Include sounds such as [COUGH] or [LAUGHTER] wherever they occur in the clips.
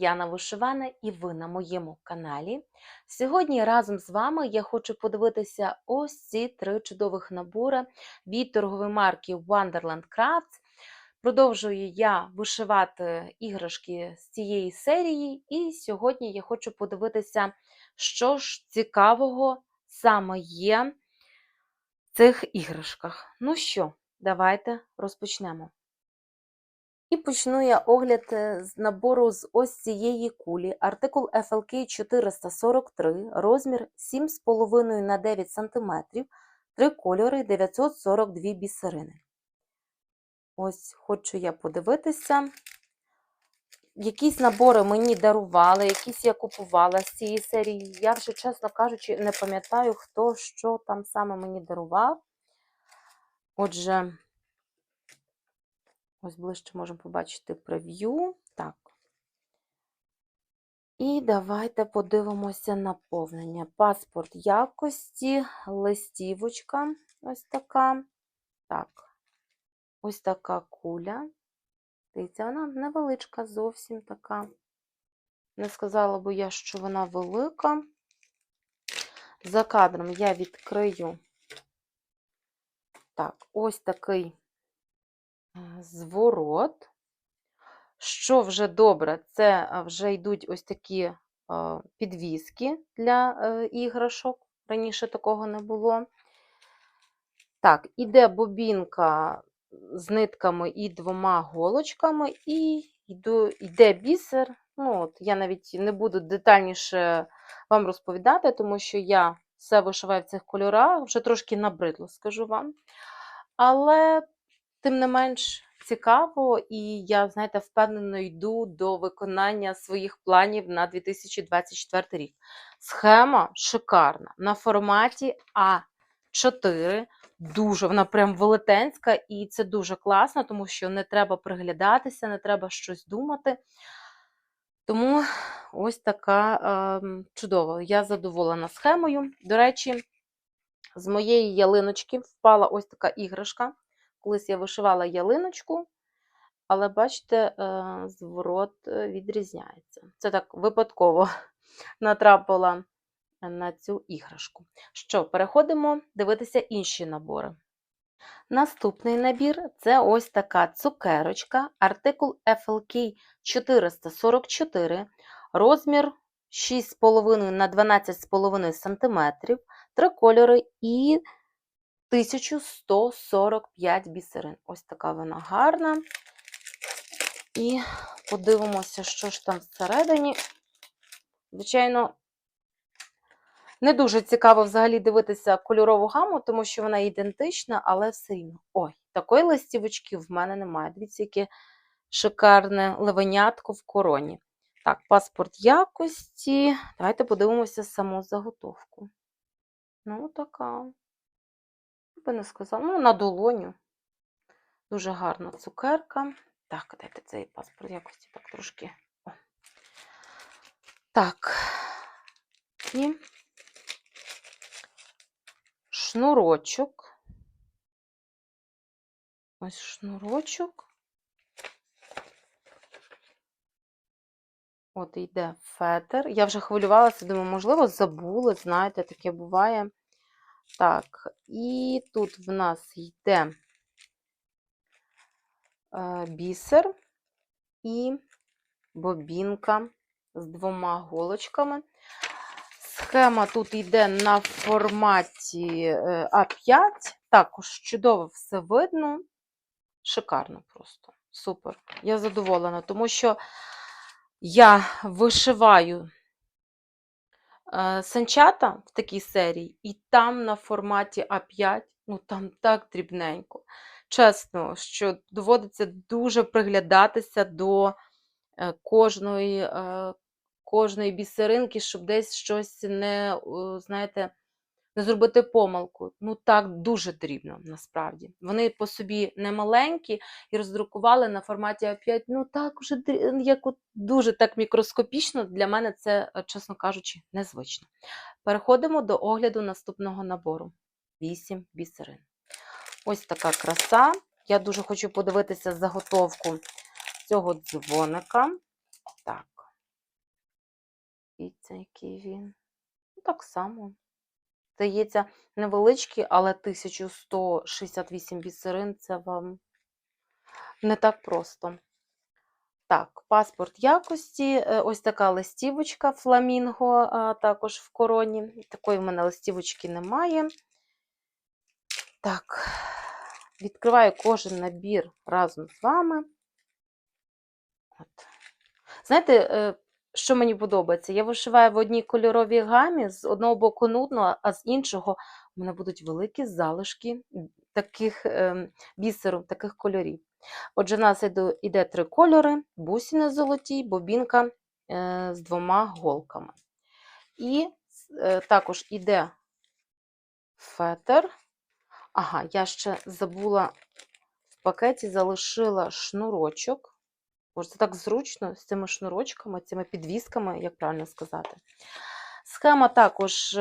Яна Вишивана і ви на моєму каналі. Сьогодні разом з вами я хочу подивитися ось ці три чудових набори від торгової марки Wonderland Crafts. Продовжую я вишивати іграшки з цієї серії, і сьогодні я хочу подивитися, що ж цікавого саме є в цих іграшках. Ну що, давайте розпочнемо. І почну я огляд е, з набору з ось цієї кулі. Артикул FLK 443, розмір 7,5 на 9 см, три кольори 942 бісерини. Ось хочу я подивитися. Якісь набори мені дарували, якісь я купувала з цієї серії. Я вже, чесно кажучи, не пам'ятаю, хто що там саме мені дарував. Отже, Ось ближче можемо побачити прев'ю. Так. І давайте подивимося наповнення. Паспорт якості, листівочка ось така. Так, ось така куля. Дивіться, вона невеличка, зовсім така. Не сказала би я, що вона велика. За кадром я відкрию. Так, ось такий зворот. Що вже добре, це вже йдуть ось такі підвіски для е, іграшок. Раніше такого не було. Так, іде бобінка з нитками і двома голочками, і йде бісер. Ну, от, Я навіть не буду детальніше вам розповідати, тому що я все вишиваю в цих кольорах, вже трошки набридло, скажу вам. Але Тим не менш цікаво, і я, знаєте, впевнено йду до виконання своїх планів на 2024 рік. Схема шикарна. На форматі А4. Дуже вона прям велетенська, і це дуже класно, тому що не треба приглядатися, не треба щось думати. Тому ось така е, чудова. Я задоволена схемою. До речі, з моєї ялиночки впала ось така іграшка. Колись я вишивала ялиночку, але, бачите, е, зворот е, відрізняється. Це так випадково [LAUGHS] натрапила на цю іграшку. Що, переходимо дивитися інші набори. Наступний набір це ось така цукерочка, артикул FLK 444, розмір 6,5 на 12,5 см, три кольори і 1145 бісерин. Ось така вона гарна. І подивимося, що ж там всередині. Звичайно, не дуже цікаво взагалі дивитися кольорову гаму, тому що вона ідентична, але все рівно. Ой, такої листівочки в мене немає. Дивіться, яке шикарне левенятко в короні. Так, паспорт якості. Давайте подивимося саму заготовку. Ну, така би не сказала, ну, на долоню. Дуже гарна цукерка. Так, дайте цей паспорт якості так трошки. О. Так. І шнурочок. Ось шнурочок. От йде фетер. Я вже хвилювалася, думаю, можливо, забули, знаєте, таке буває. Так, і тут в нас йде е, бісер і бобінка з двома голочками. Схема тут йде на форматі е, А5. Також чудово все видно. Шикарно просто. Супер. Я задоволена, тому що я вишиваю санчата в такій серії, і там на форматі А5, ну там так дрібненько. Чесно, що доводиться дуже приглядатися до е, кожної е, кожної бісеринки, щоб десь щось не, знаєте, не зробити помилку. Ну так дуже дрібно, насправді. Вони по собі не маленькі і роздрукували на форматі А5. Ну так вже як от дуже так мікроскопічно. Для мене це, е, чесно кажучи, незвично. Переходимо до огляду наступного набору: 8 бісерин. Ось така краса. Я дуже хочу подивитися заготовку цього дзвоника. Так. Дивіться, який він. Ну, Так само. Здається, невеличкий, але 1168 бісерин це вам не так просто. Так, паспорт якості. е, Ось така листівочка фламінго, також в короні. Такої в мене листівочки немає. Так, відкриваю кожен набір разом з вами. От. Знаєте, е, що мені подобається? Я вишиваю в одній кольоровій гамі, з одного боку нудно, а з іншого у мене будуть великі залишки таких ем, бісеру, таких кольорів. Отже, в нас іде три кольори: бусини золоті, бобінка е, з двома голками. І е, також іде фетр. Ага, я ще забула в пакеті залишила шнурочок. Боже, це так зручно з цими шнурочками, цими підвісками, як правильно сказати. Схема також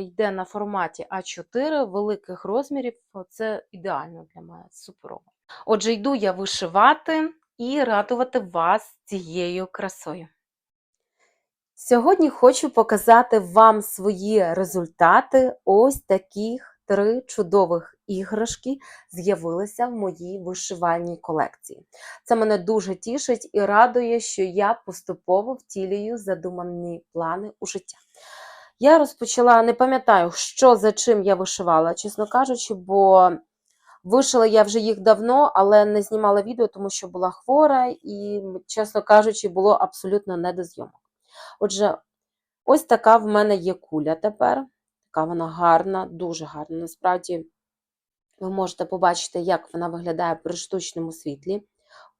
йде на форматі А4 великих розмірів. Це ідеально для мене, суперово. Отже, йду я вишивати і радувати вас цією красою. Сьогодні хочу показати вам свої результати. Ось таких три чудових іграшки з'явилися в моїй вишивальній колекції. Це мене дуже тішить і радує, що я поступово втілюю задумані плани у життя. Я розпочала, не пам'ятаю, що за чим я вишивала, чесно кажучи, бо вишила я вже їх давно, але не знімала відео, тому що була хвора і, чесно кажучи, було абсолютно не до зйомок. Отже, ось така в мене є куля тепер. Така вона гарна, дуже гарна. Насправді, ви можете побачити, як вона виглядає при штучному світлі.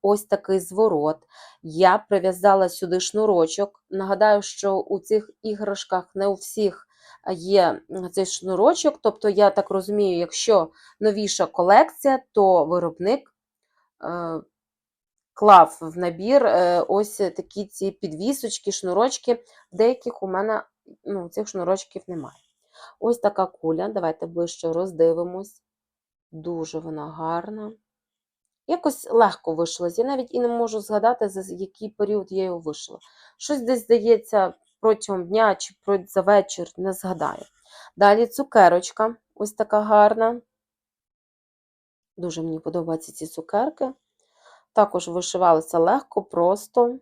Ось такий зворот. Я прив'язала сюди шнурочок. Нагадаю, що у цих іграшках не у всіх є цей шнурочок. Тобто, я так розумію, якщо новіша колекція, то виробник е, клав в набір е, ось такі ці підвісочки, шнурочки. Деяких у мене ну, цих шнурочків немає. Ось така куля. Давайте ближче роздивимось. Дуже вона гарна. Якось легко вишилась. Я навіть і не можу згадати, за який період я його вишила. Щось десь здається протягом дня чи за вечір, не згадаю. Далі цукерочка, ось така гарна. Дуже мені подобаються ці цукерки. Також вишивалися легко, просто.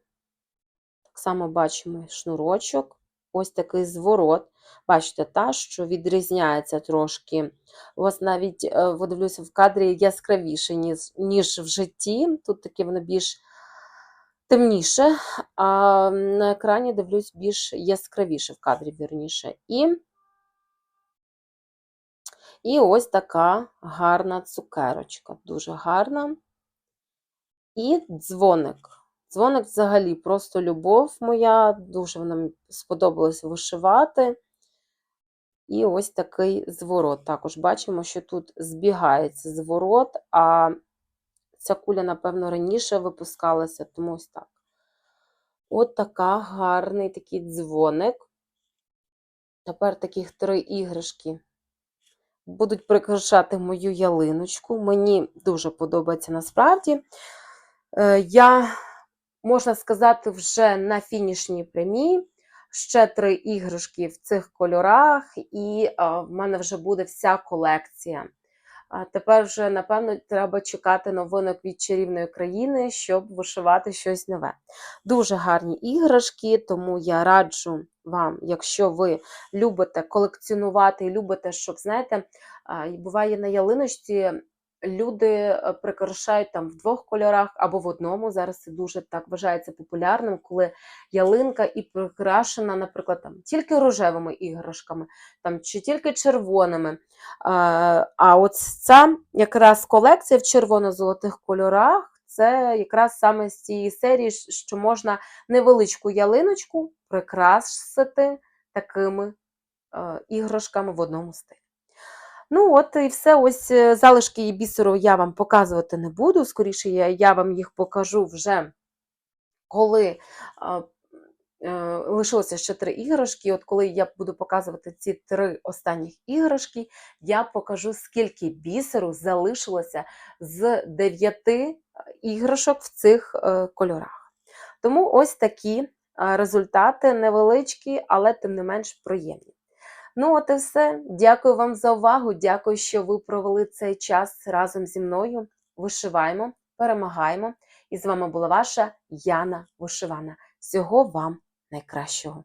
Так само бачимо шнурочок. Ось такий зворот. Бачите, та, що відрізняється трошки. У вас навіть, е, дивлюся, в кадрі яскравіше, ніж, ніж в житті. Тут таке воно більш темніше, а на екрані дивлюсь більш яскравіше в кадрі, вірніше. І і ось така гарна цукерочка, дуже гарна. І дзвоник. Дзвоник взагалі просто любов моя, дуже вона сподобалось вишивати. І ось такий зворот. Також бачимо, що тут збігається зворот, а ця куля, напевно, раніше випускалася, тому ось так. От така гарний такий дзвоник. Тепер таких три іграшки будуть прикрашати мою ялиночку. Мені дуже подобається насправді. Е, я можна сказати, вже на фінішній прямій. Ще три іграшки в цих кольорах, і а, в мене вже буде вся колекція. А тепер вже, напевно, треба чекати новинок від чарівної країни, щоб вишивати щось нове. Дуже гарні іграшки, тому я раджу вам, якщо ви любите колекціонувати любите, щоб, знаєте, буває на ялиночці люди е, прикрашають там в двох кольорах або в одному. Зараз це дуже так вважається популярним, коли ялинка і прикрашена, наприклад, там тільки рожевими іграшками, там чи тільки червоними. А а от ця якраз колекція в червоно-золотих кольорах. Це якраз саме з цієї серії, що можна невеличку ялиночку прикрасити такими е, іграшками в одному стилі. Ну, от і все. Ось е, залишки бісеру я вам показувати не буду. Скоріше, я, вам їх покажу вже, коли. Е, лишилося ще три іграшки. От коли я буду показувати ці три останніх іграшки, я покажу, скільки бісеру залишилося з дев'яти іграшок в цих е, кольорах. Тому ось такі результати невеличкі, але тим не менш приємні. Ну, от і все. Дякую вам за увагу. Дякую, що ви провели цей час разом зі мною. Вишиваємо, перемагаємо. І з вами була ваша Яна Вишивана. Всього вам найкращого!